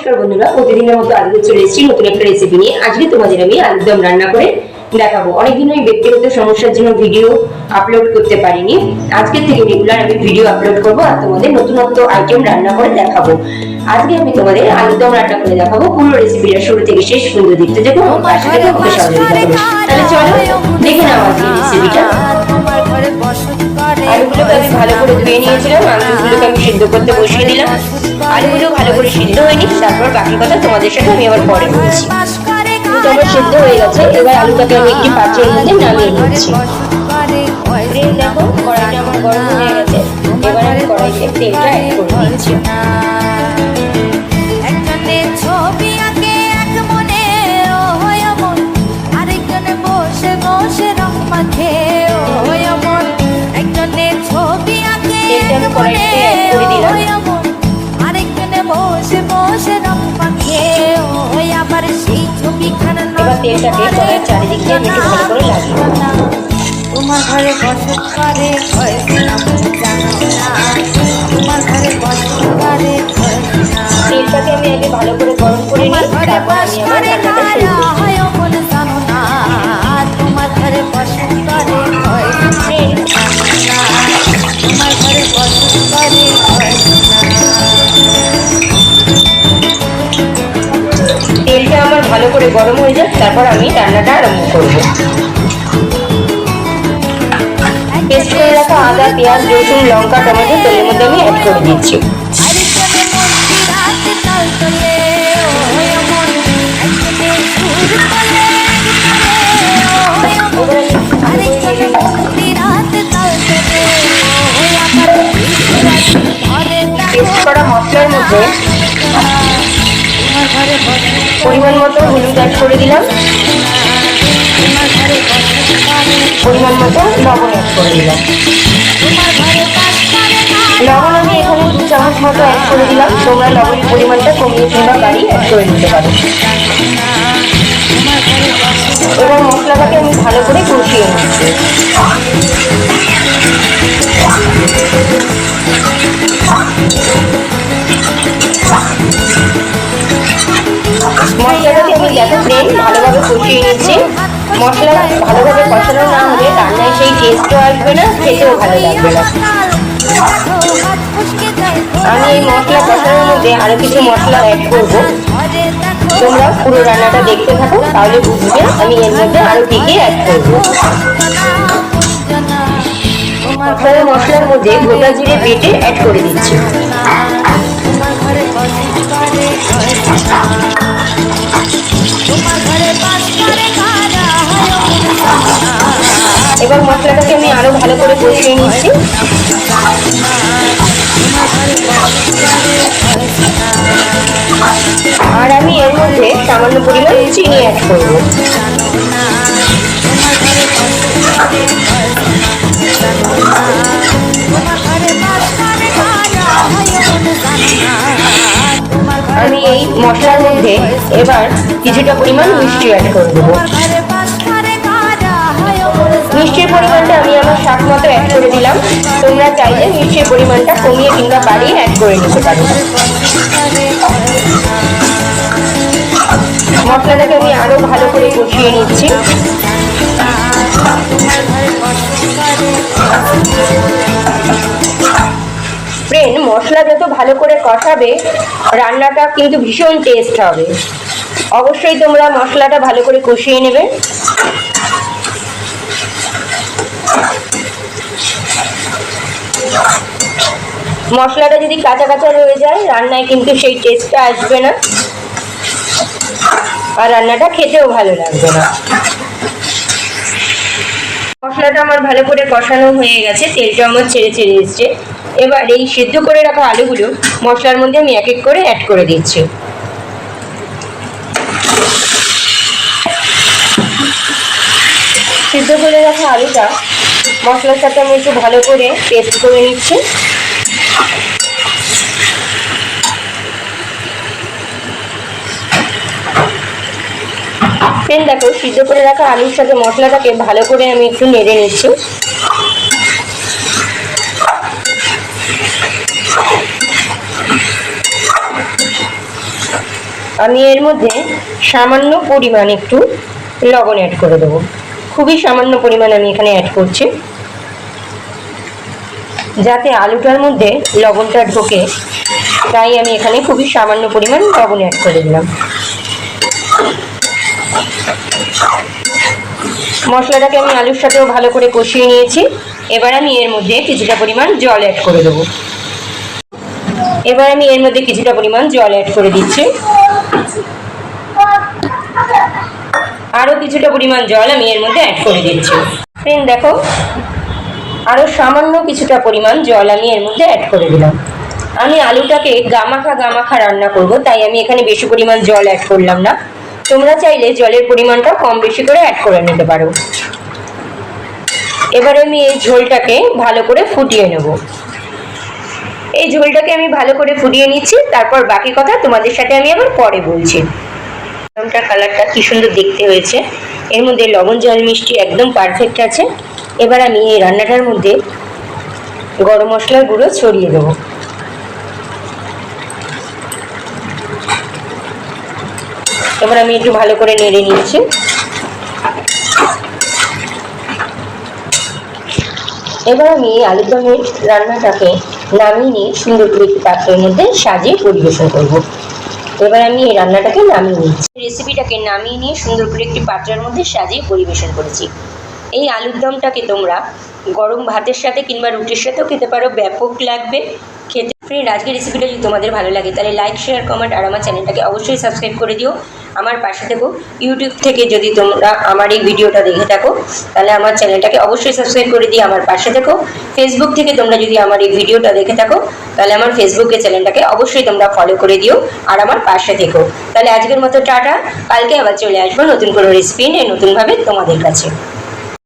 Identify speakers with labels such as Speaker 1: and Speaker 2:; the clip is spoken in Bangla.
Speaker 1: নমস্কার বন্ধুরা প্রতিদিনের মতো আজকে চলে এসেছি নতুন একটা রেসিপি নিয়ে। আজকে তোমাদের আমি আলুর রান্না করে দেখাবো। অনেকদিন ওই ব্যক্তিগত সমস্যার জন্য ভিডিও আপলোড করতে পারিনি। আজকের থেকে রেগুলার আমি ভিডিও আপলোড করব আর তোমাদের নতুনত্ব আইটেম রান্না করে দেখাবো। আজকে আমি তোমাদের আলুরদম রান্না করে দেখাবো। পুরো রেসিপিটা শুরু থেকে শেষ পর্যন্ত দেখতে দেখো আমার পাশে থেকে আমাকে সহযোগিতা করবে তাহলে চলো দেখে নাও আজকে রেসিপিটা আলুগুলোকে আমি ভালো করে ধুয়ে নিয়েছিলাম। আলুগুলোকে আমি সিদ্ধ করতে বসিয়ে দিলাম। আলুগুলো ভালো করে সিদ্ধ হয়নি, তারপর বাকি কথা তোমাদের সাথে আমি আবার পরে বলছি। আমার সিদ্ধ হয়ে গেছে, এবার আলুটাকে আমি একটি পাত্রের মধ্যে নামিয়ে নিচ্ছি। দেখো, কড়াইটা আমার গরম হয়ে গেছে, এবার আমি কড়াইতে তেলটা অ্যাড করে দিচ্ছি। ভালো করে
Speaker 2: তোমার ঘরে বসত করে হয়েছে না। জানো না তোমার ঘরে বসত করে
Speaker 1: তেলটাকে আমি আগে ভালো করে গরম করে নিই
Speaker 2: ঘরে
Speaker 1: তারপর
Speaker 2: বাস
Speaker 1: আমি আমার
Speaker 2: করে
Speaker 1: গরম হয়ে যাক, তারপর আমি রান্নাটা আরম্ভ করব। পেস্ট করে রাখা আদা, পেঁয়াজ, রসুন, লঙ্কা, টমেটো, তেলের মধ্যে আমি অ্যাড করে দিচ্ছি। পরিমাণ মতো হলুদ অ্যাড করে দিলাম। পরিমাণ মতো লবণ অ্যাড করে দিলাম। লবণ আমি এখানে দু চামচ মতো অ্যাড করে দিলাম। তোমরা লবণের পরিমাণটা কমিয়ে কিংবা বাড়িয়ে অ্যাড করে নিতে পারো। এবার মশলাটাকে আমি ভালো করে কষিয়ে নিচ্ছি। কষিয়ে নিচ্ছি মশলা ভালোভাবে কষানো না হলে রান্নায় সেই টেস্টও আসবে না, খেতেও ভালো লাগবে না। আমি এই মশলা কষানোর মধ্যে আরও কিছু মশলা অ্যাড করব। তোমরা পুরো রান্নাটা দেখতে থাকো, তাহলে বুঝবে আমি এর মধ্যে আরও কি কি অ্যাড করব। কষানো মশলার মধ্যে গোটা জিরে বেটে অ্যাড করে দিচ্ছি। এবার মশলাটাকে আমি আরও ভালো করে কষিয়ে নিচ্ছি। আর আমি এর মধ্যে সামান্য পরিমাণ চিনি অ্যাড করব। মশলার মধ্যে এবার কিছুটা পরিমাণ মিষ্টি অ্যাড করে দেবো। মিষ্টির পরিমাণটা আমি আমার স্বাদ মতো অ্যাড করে দিলাম। তোমরা চাইলে মিষ্টির পরিমাণটা কমিয়ে কিংবা বাড়িয়ে অ্যাড করে নিতে পারো। মশলাটাকে আমি আরও ভালো করে কষিয়ে নিচ্ছি। ফ্রেন্ড মশলা যত ভালো করে কষাবে, রান্নাটা কিন্তু ভীষণ টেস্ট হবে। অবশ্যই তোমরা মশলাটা ভালো করে কষিয়ে নেবে। মশলাটা যদি কাঁচা কাঁচা রয়ে যায়, রান্নায় কিন্তু সেই টেস্টটা আসবে না। আর রান্নাটা খেতেও ভালো লাগবে না। মশলাটা আমার ভালো করে কষানো হয়ে গেছে, তেলটা আমার ছেড়ে ছেড়ে এসছে। এবার এই সিদ্ধ করে রাখা আলুগুলো মশলার মধ্যে আমি এক এক করে অ্যাড করে দিচ্ছি। সিদ্ধ করে রাখা আলুটা মশলার সাথে আমি একটু ভালো করে পেস্ট করে নিচ্ছি। দেখো, সিদ্ধ করে রাখা আলুর সাথে মশলাটাকে ভালো করে আমি একটু নেড়ে নিচ্ছি।
Speaker 2: আমি এর মধ্যে সামান্য পরিমাণ একটু লবণ অ্যাড করে দেবো। খুবই সামান্য পরিমাণ আমি এখানে অ্যাড করছি। যাতে আলুটার মধ্যে লবণটা ঢোকে, তাই আমি এখানে খুবই সামান্য পরিমাণ লবণ অ্যাড করে দিলাম। মশলাটাকে আমি আলুর সাথেও ভালো করে কষিয়ে নিয়েছি। এবার আমি এর মধ্যে কিছুটা পরিমাণ জল অ্যাড করে দেবো। এবার আমি এর মধ্যে কিছুটা পরিমাণ জল অ্যাড করে দিচ্ছি। আরও কিছুটা পরিমাণ জল আমি এর মধ্যে অ্যাড করে দিচ্ছি। ফ্রেন্ড দেখো আরও সামান্য কিছুটা পরিমাণ জল আমি এর মধ্যে অ্যাড করে দিলাম। আমি আলুটাকে গামাখা গামাখা রান্না করব, তাই আমি এখানে বেশি পরিমাণ জল অ্যাড করলাম না। তোমরা চাইলে জলের পরিমাণটা কম বেশি করে অ্যাড করে নিতে পারো। এবার আমি এই ঝোলটাকে ভালো করে ফুটিয়ে নেব। এই ঝোলটাকে আমি ভালো করে ফুটিয়ে নিচ্ছি, তারপর বাকি কথা তোমাদের সাথে আমি আবার পরে বলছি। আমটার কালারটা কি সুন্দর দেখতে হয়েছে। এর মধ্যে লবণ জল মিষ্টি একদম পারফেক্ট আছে। এবার আমি এই রান্নাটার মধ্যে গরম মশলার গুঁড়ো ছড়িয়ে দেবো। এবার আমি একটু ভালো করে নেড়ে নিচ্ছি। এবার আমি আলুর দমের রান্নাটাকে নামিয়ে নিয়ে সুন্দর করে একটি পাত্রের মধ্যে সাজিয়ে পরিবেশন করব। এবার আমি এই রান্নাটাকে নামিয়ে নিচ্ছি। রেসিপিটাকে নামিয়ে নিয়ে সুন্দর করে একটি পাত্রের মধ্যে সাজিয়ে পরিবেশন করেছি। এই আলুর দমটাকে তোমরা গরম ভাতের সাথে কিংবা রুটির সাথেও খেতে পারো। ব্যাপক লাগবে। খেতে ফ্রেন্ড আজকের রেসিপিটা যদি তোমাদের ভালো লাগে, তাহলে লাইক শেয়ার কমেন্ট আর আমার চ্যানেলটাকে অবশ্যই সাবস্ক্রাইব করে দিও। আমার পাশে থেকো। ইউটিউব থেকে যদি তোমরা আমার এই ভিডিওটা দেখে থাকো, তাহলে আমার চ্যানেলটাকে অবশ্যই সাবস্ক্রাইব করে দিয়ে আমার পাশে থেকো। ফেসবুক থেকে তোমরা যদি আমার এই ভিডিওটা দেখে থাকো, তাহলে আমার ফেসবুকে চ্যানেলটাকে অবশ্যই তোমরা ফলো করে দিও আর আমার পাশে থেকো। তাহলে আজকের মতো টাটা। কালকে আবার চলে আসব নতুন কোনো রেসিপি নিয়ে নতুনভাবে তোমাদের কাছে।